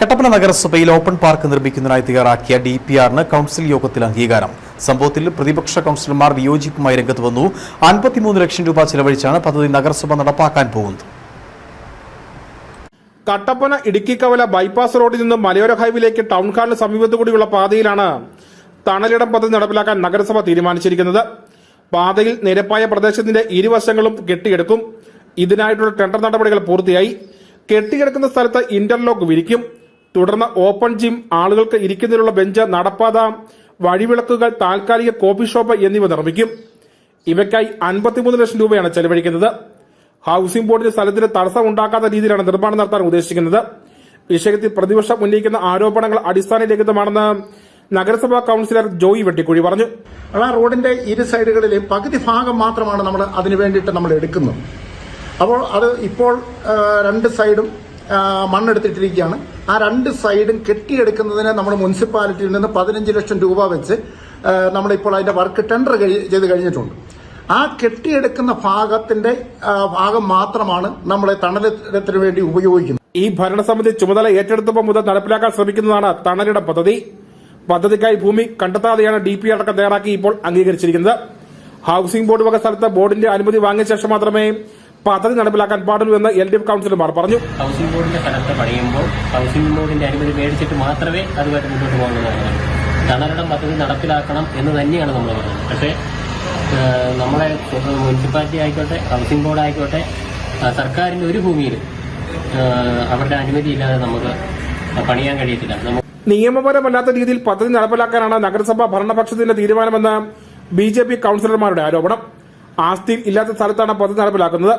കട്ടപ്പന നഗരസഭയിൽ open park നിർമ്മിക്കുന്നതിനായി തയ്യാറാക്കിയ D P ആറിന് കൌൺസിൽ യോഗത്തിൽ അംഗീകാരം. സംഭവത്തിൽ പ്രതിപക്ഷ കൗൺസിലർമാർ വിയോജിപ്പുമായി രംഗത്ത് വന്നു. അൻപത്തിമൂന്ന് ലക്ഷം രൂപ ചെലവഴിച്ചാണ് പദ്ധതി നഗരസഭ നടപ്പാക്കാൻ പോകുന്നത്. കട്ടപ്പന ഇടുക്കി കവല ബൈപ്പാസ് റോഡിൽ നിന്ന് മലയോര ഹൈവേയിലേക്ക് ടൗൺ ഹാളിന് സമീപത്തു കൂടിയുള്ള പാതയിലാണ് തണലിടം പദ്ധതി നടപ്പിലാക്കാൻ നഗരസഭ തീരുമാനിച്ചിരിക്കുന്നത്. പാതയിൽ നിരപ്പായ പ്രദേശത്തിന്റെ ഇരുവശങ്ങളും കെട്ടിയെടുക്കും. ഇതിനായിട്ടുള്ള ടെൻഡർ നടപടികൾ പൂർത്തിയായി. കെട്ടിയെടുക്കുന്ന സ്ഥലത്ത് ഇന്റർലോക്ക് വിരിക്കും. തുടർന്ന് ഓപ്പൺ ജിം ആളുകൾക്ക് ഇരിക്കുന്നതിനുള്ള ബെഞ്ച് നടപ്പാത വഴിവിളക്കുകൾ താൽക്കാലിക കോഫി ഷോപ്പ് എന്നിവ നിർമ്മിക്കും. ഇവയ്ക്കായി അൻപത്തിമൂന്ന് ലക്ഷം രൂപയാണ് ചെലവഴിക്കുന്നത്. ഹൌസിംഗ് ബോർഡിന്റെ സ്ഥലത്തിന് തടസ്സം ഉണ്ടാക്കാത്ത രീതിയിലാണ് നിർമ്മാണം നടത്താൻ ഉദ്ദേശിക്കുന്നത്. വിഷയത്തിൽ പ്രതിപക്ഷം ഉന്നയിക്കുന്ന ആരോപണങ്ങൾ അടിസ്ഥാനരഹിതമാണെന്ന് നഗരസഭാ കൌൺസിലർ ജോയി വെട്ടിക്കുഴി പറഞ്ഞു. ആ റോഡിന്റെ ഇരു സൈഡുകളിലെയും പകുതി ഭാഗം മാത്രമാണ് നമ്മൾ അതിനു വേണ്ടിയിട്ട് നമ്മൾ എടുക്കുന്നത്. അപ്പോൾ അത് ഇപ്പോൾ രണ്ട് സൈഡും മണ്ണെടുത്തിട്ടിരിക്കുകയാണ്. ആ രണ്ട് സൈഡും കെട്ടിയെടുക്കുന്നതിന് നമ്മൾ മുനിസിപ്പാലിറ്റിയിൽ നിന്ന് പതിനഞ്ച് ലക്ഷം രൂപ വെച്ച് നമ്മളിപ്പോൾ അതിന്റെ വർക്ക് ടെൻഡർ ചെയ്ത് കഴിഞ്ഞിട്ടുണ്ട്. ആ കെട്ടിയെടുക്കുന്ന ഭാഗത്തിന്റെ ഭാഗം മാത്രമാണ് നമ്മളെ തണലത്തിന് വേണ്ടി ഉപയോഗിക്കുന്നത്. ഈ ഭരണസമിതി ചുമതല ഏറ്റെടുത്തപ്പോൾ മുതൽ നടപ്പിലാക്കാൻ ശ്രമിക്കുന്നതാണ് തണലിട പദ്ധതി. പദ്ധതിക്കായി ഭൂമി കണ്ടെത്താതെയാണ് ഡി പി അടക്കം തയ്യാറാക്കി ഇപ്പോൾ അംഗീകരിച്ചിരിക്കുന്നത്. ഹൌസിംഗ് ബോർഡ് വക സ്ഥലത്ത് ബോർഡിന്റെ അനുമതി വാങ്ങിയ ശേഷം മാത്രമേ പദ്ധതി നടപ്പിലാക്കാൻ പാടുള്ളൂ എന്ന് എൽ ഡി എഫ് കൌൺസിലർമാർ പറഞ്ഞു. ഹൗസിംഗ് ബോർഡിന്റെ സ്ഥലത്ത് പണിയുമ്പോൾ ഹൗസിംഗ് ബോർഡിന്റെ അനുമതി മേടിച്ചിട്ട് മാത്രമേ അതുമായിട്ട് മുന്നോട്ട് പോകുന്നതാണ് തണലിടം പദ്ധതി നടപ്പിലാക്കണം എന്ന് തന്നെയാണ് നമ്മൾ പറഞ്ഞത്. പക്ഷേ നമ്മളെ മുനിസിപ്പാലിറ്റി ആയിക്കോട്ടെ ഹൗസിംഗ് ബോർഡ് ആയിക്കോട്ടെ സർക്കാരിന്റെ ഒരു ഭൂമിയിൽ അവരുടെ അനുമതി ഇല്ലാതെ നമുക്ക് പണിയാൻ കഴിയത്തില്ല. നിയമപരമല്ലാത്ത രീതിയിൽ പദ്ധതി നടപ്പിലാക്കാനാണ് നഗരസഭാ ഭരണപക്ഷത്തിന്റെ തീരുമാനമെന്ന് ബി ജെ പി കൌൺസിലർമാരുടെ ആരോപണം. ആസ്തി ഇല്ലാത്ത സ്ഥലത്താണ് പദ്ധതി നടപ്പിലാക്കുന്നത്.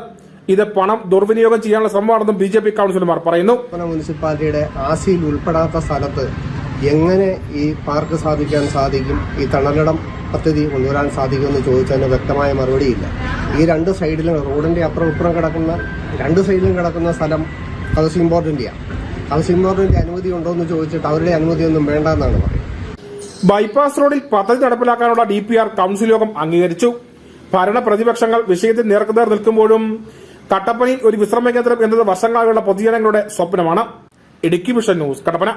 ഇത് പണം ദുർവിനിയോഗം ചെയ്യാനുള്ള ശ്രമമാണെന്നും ബി ജെ പി കൌൺസിലർമാർ പറയുന്നു. മുനിസിപ്പാലിറ്റിയുടെ ആസിയിൽ ഉൾപ്പെടാത്ത സ്ഥലത്ത് എങ്ങനെ ഈ പാർക്ക് സാധിക്കാൻ സാധിക്കും? ഈ തണലിടം പദ്ധതി കൊണ്ടുവരാൻ സാധിക്കുമെന്ന് ചോദിച്ചതിന് വ്യക്തമായ മറുപടിയില്ല. ഈ രണ്ട് സൈഡിലും റോഡിന്റെ അപ്പുറം ഇപ്പുറം കിടക്കുന്ന രണ്ട് സൈഡിലും കിടക്കുന്ന സ്ഥലം ഹൗസിംഗ് ബോർഡിന്റെയാണ് ഹൗസിംഗ് ബോർഡിന്റെ അനുമതി ഉണ്ടോ എന്ന് ചോദിച്ചിട്ട് അവരുടെ അനുമതിയൊന്നും വേണ്ട എന്നാണ് പറയുന്നത്. ബൈപ്പാസ് റോഡിൽ പദ്ധതി നടപ്പിലാക്കാനുള്ള ഡി പി ആർ കൌൺസിൽ യോഗം അംഗീകരിച്ചു. ഭരണ പ്രതിപക്ഷങ്ങൾ വിഷയത്തിൽ നേർക്കുനേർ നിൽക്കുമ്പോഴും കട്ടപ്പനയിൽ ഒരു വിശ്രമ കേന്ദ്രം എന്നത് വർഷങ്ങളായുള്ള പൊതുജനങ്ങളുടെ സ്വപ്നമാണ്. Idukki vision news Kattappana.